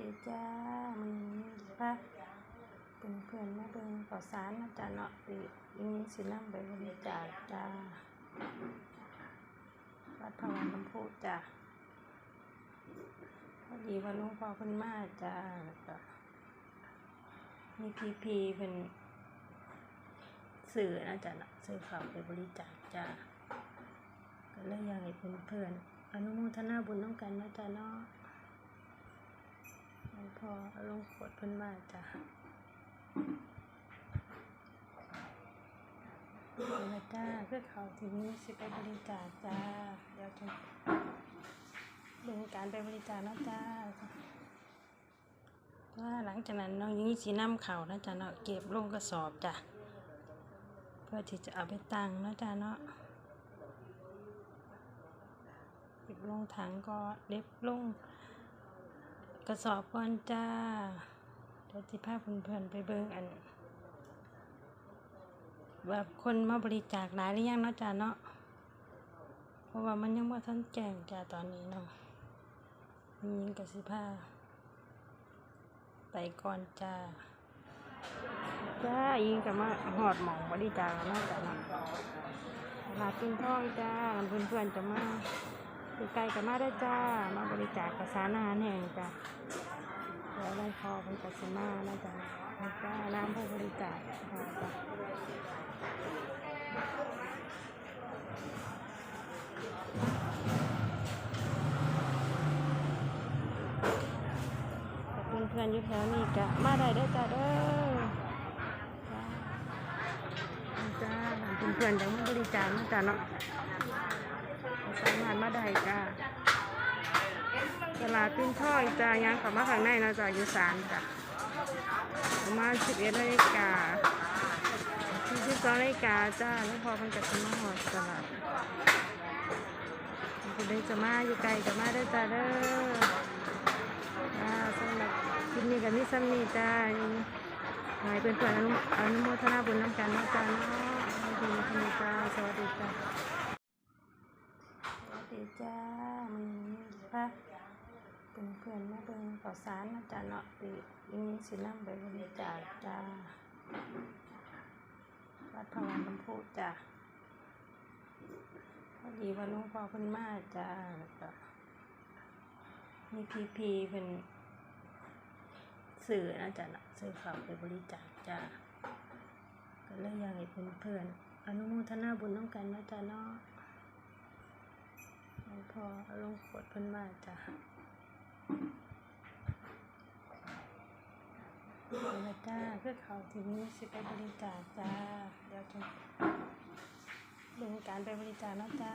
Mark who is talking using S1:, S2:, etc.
S1: ดีจ้ามือนี้พาเป็นเพื่อนมาเบิ่งข่าวสารนะจ๊ะเนาะปีนี้สินำไปบริจาคจ้าวัดพระวันน้ำพุจ้าพอดีว่าหลุงพ่อเพิ่นมาจ้าแล้วก็มีพีพีเพิ่นสื่อนะจ๊ะเนาะซื้อข้าวไปบริจาคจ้าก็เลยอยากให้เพื่อนๆอนุโมทนาบุญน้องกันนะจ๊ะเนาะ หลวงพ่อเอาลงขวดเพิ่นมาจ้ะนี่ละจ้าเพื่อเขาทีนี้สิไปบริจาคจ้า เดี๋ยวจะเบิ่งการไปบริจาคนะจ้าว่าหลังจากนั้นน้องยิงสีน้ำเขานะจ้ะเนาะเก็บลงกระสอบจ้ะเพื่อที่จะเอาไปตั้งนะจ้ะเนาะเก็บลงถังก็เด็บลง กระสอบก่อนจ้าเดี๋ยวสิพาเพื่อนๆไปเบิ่งอันแบบคนมาบริจาคหลายหรือยังเนาะจ้าเนาะเพราะว่ามันยังว่าท่านแจ้งจ้าตอนนี้เนาะมีหญิงกสิพาไปก่อนจ้าจ้ายิงกับมาหอดหมองบริจาคแล้วเนาะจ้าเนาะตลาดปินทองจ้าเพื่อนๆจะมา อยู่ไกลกับมาได้จ้า มาบริจาคกระสานอาหารแห่งจ้าเดี๋ยวได้พอเป็นกัสมานะจ๊ะแล้วก็น้ำผู้บริจาคค่ะจ้ะขอบคุณเพื่อนอยู่แถวนี้จ้ะมาได้ได้จ้ะเด้อจ้าจ้าเพื่อนยังมาบริจาคนะจ๊ะเนาะสามารถมาได้จ้าตลาดปิ้นท่อยจ้ายังขับมาข้างในนะจ้าอยู่ศาลจ้ะประมาณสิบเอ็ดนาฬิกาสิบสองนาฬิกาจ้าแล้วพอมันจะขึ้นมาหอดตลาดคุณเด็กจะมาอยู่ไกลจะมาได้จ้าเด้อจ้าสำหรับคลิปนี้กับมิซัมนี่จ้าหายเป็นเพื่อนๆอนุอนุโมทนาบุญน้ำกันนะจ้าเนาะ คุณคุณจ้าสวัสดีจ้าสวัสดีจ้ามือนี้พาเป็นเพื่อนมาเบิ่งข่าวสารนะจ๊ะเนาะปีนี้สินำไปบริจาคจ้าวัดพระวันน้ำพุจ้าพอดีว่าหลุงพ่อเพิ่นมาจ้าแล้วก็มีพีพีเพิ่นสื่อนะจ๊ะเนาะซื้อข้าวไปบริจาคจ้าก็เลยอยากให้เพื่อนๆ อนุโมทนาบุญต้องกันนะจ๊ะเนาะพอลงขวดเพิ่นมาจ้านี่ละจ้าเพื่อเขาทีนี้สิไปบริจาคจ้า เดี๋ยวจะลงการไปบริจาคนะจ้า